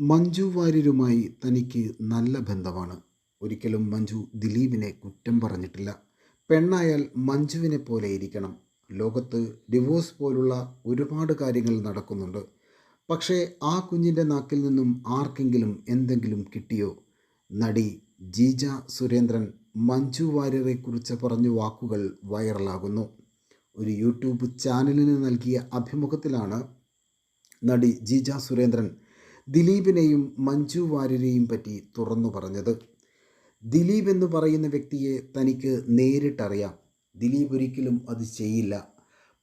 മഞ്ജു വാര്യരുമായി തനിക്ക് നല്ല ബന്ധമാണ്. ഒരിക്കലും മഞ്ജു ദിലീപിനെ കുറ്റം പറഞ്ഞിട്ടില്ല. പെണ്ണായാൽ മഞ്ജുവിനെ പോലെ ഇരിക്കണം. ലോകത്ത് ഡിവോഴ്സ് പോലുള്ള ഒരുപാട് കാര്യങ്ങൾ നടക്കുന്നുണ്ട്. പക്ഷേ ആ കുഞ്ഞിന്റെ നാക്കിൽ നിന്നും ആർക്കെങ്കിലും എന്തെങ്കിലും കിട്ടിയോ? നടി ജീജ സുരേന്ദ്രൻ മഞ്ജു വാര്യരെക്കുറിച്ച് പറഞ്ഞ വാക്കുകൾ വൈറലാകുന്നു. ഒരു യൂട്യൂബ് ചാനലിന് നൽകിയ അഭിമുഖത്തിലാണ് നടി ജീജ സുരേന്ദ്രൻ ദിലീപിനെയും മഞ്ജു വാര്യരെയും പറ്റി തുറന്നു പറഞ്ഞത്. ദിലീപ് എന്ന് പറയുന്ന വ്യക്തിയെ തനിക്ക് നേരിട്ടറിയാം. ദിലീപ് ഒരിക്കലും അത് ചെയ്യില്ല.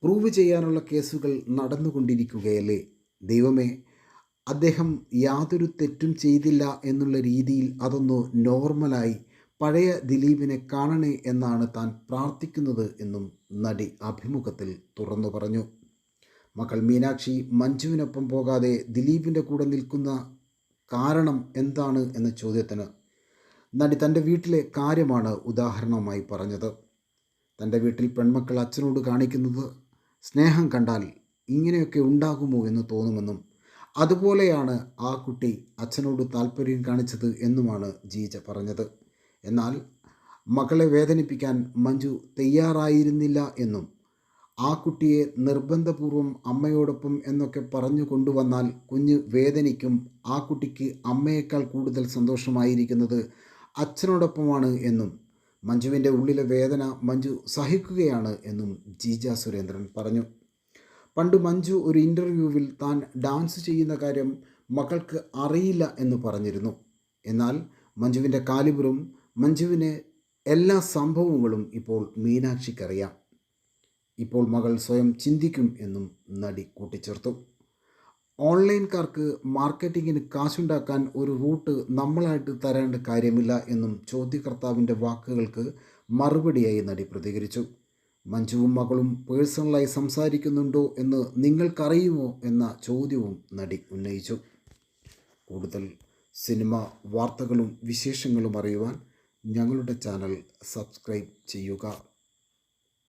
പ്രൂവ് ചെയ്യാനുള്ള കേസുകൾ നടന്നുകൊണ്ടിരിക്കുകയല്ലേ? ദൈവമേ അദ്ദേഹം യാതൊരു തെറ്റും ചെയ്തില്ല എന്നുള്ള രീതിയിൽ അതൊന്ന് നോർമലായി പഴയ ദിലീപിനെ കാണണേ എന്നാണ് താൻ പ്രാർത്ഥിക്കുന്നത് എന്നും നടി അഭിമുഖത്തിൽ തുറന്നു പറഞ്ഞു. മകൾ മീനാക്ഷി മഞ്ജുവിനൊപ്പം പോകാതെ ദിലീപിന്റെ കൂടെ നിൽക്കുന്ന കാരണം എന്താണ് എന്ന ചോദ്യത്തിന് നടി തന്റെ വീട്ടിലെ കാര്യമാണ് ഉദാഹരണമായി പറഞ്ഞത്. തന്റെ വീട്ടിൽ പെൺമക്കൾ അച്ഛനോട് കാണിക്കുന്നത് സ്നേഹം കണ്ടാൽ ഇങ്ങനെയൊക്കെ ഉണ്ടാകുമോ എന്ന് തോന്നുമെന്നും അതുപോലെയാണ് ആ കുട്ടി അച്ഛനോട് താല്പര്യം കാണിച്ചത് എന്നുമാണ് ജീജ പറഞ്ഞത്. എന്നാൽ മകളെ വേദനിപ്പിക്കാൻ മഞ്ജു തയ്യാറായിരുന്നില്ല എന്നും ആ കുട്ടിയെ നിർബന്ധപൂർവം അമ്മയോടൊപ്പം എന്നൊക്കെ പറഞ്ഞു കൊണ്ടുവന്നാൽ കുഞ്ഞ് വേദനിക്കും. ആ കുട്ടിക്ക് അമ്മയേക്കാൾ കൂടുതൽ സന്തോഷമായിരിക്കുന്നത് അച്ഛനോടൊപ്പമാണ് എന്നും മഞ്ജുവിന്റെ ഉള്ളിലെ വേദന മഞ്ജു സഹിക്കുകയാണ് എന്നും ജീജ സുരേന്ദ്രൻ പറഞ്ഞു. പണ്ട് മഞ്ജു ഒരു ഇന്റർവ്യൂവിൽ താൻ ഡാൻസ് ചെയ്യുന്ന കാര്യം മകൾക്ക് അറിയില്ല എന്ന് പറഞ്ഞിരുന്നു. എന്നാൽ മഞ്ജുവിന്റെ കാലിബറും മഞ്ജുവിന് എല്ലാ സംഭവങ്ങളും ഇപ്പോൾ മീനാക്ഷിക്കറിയാം. ഇപ്പോൾ മകൾ സ്വയം ചിന്തിക്കും എന്നും നടി കൂട്ടിച്ചേർത്തു. ഓൺലൈൻകാർക്ക് മാർക്കറ്റിങ്ങിന് കാശുണ്ടാക്കാൻ ഒരു റൂട്ട് നമ്മളായിട്ട് തരേണ്ട കാര്യമില്ല എന്നും ചോദ്യകർത്താവിന്റെ വാക്കുകൾക്ക് മറുപടിയായി നടി പ്രതികരിച്ചു. മഞ്ജുവും മകളും പേഴ്സണലായി സംസാരിക്കുന്നുണ്ടോ എന്ന് നിങ്ങൾക്കറിയുമോ എന്ന ചോദ്യവും നടി ഉന്നയിച്ചു. കൂടുതൽ സിനിമ വാർത്തകളും വിശേഷങ്ങളും അറിയുവാൻ ഞങ്ങളുടെ ചാനൽ സബ്സ്ക്രൈബ് ചെയ്യുക.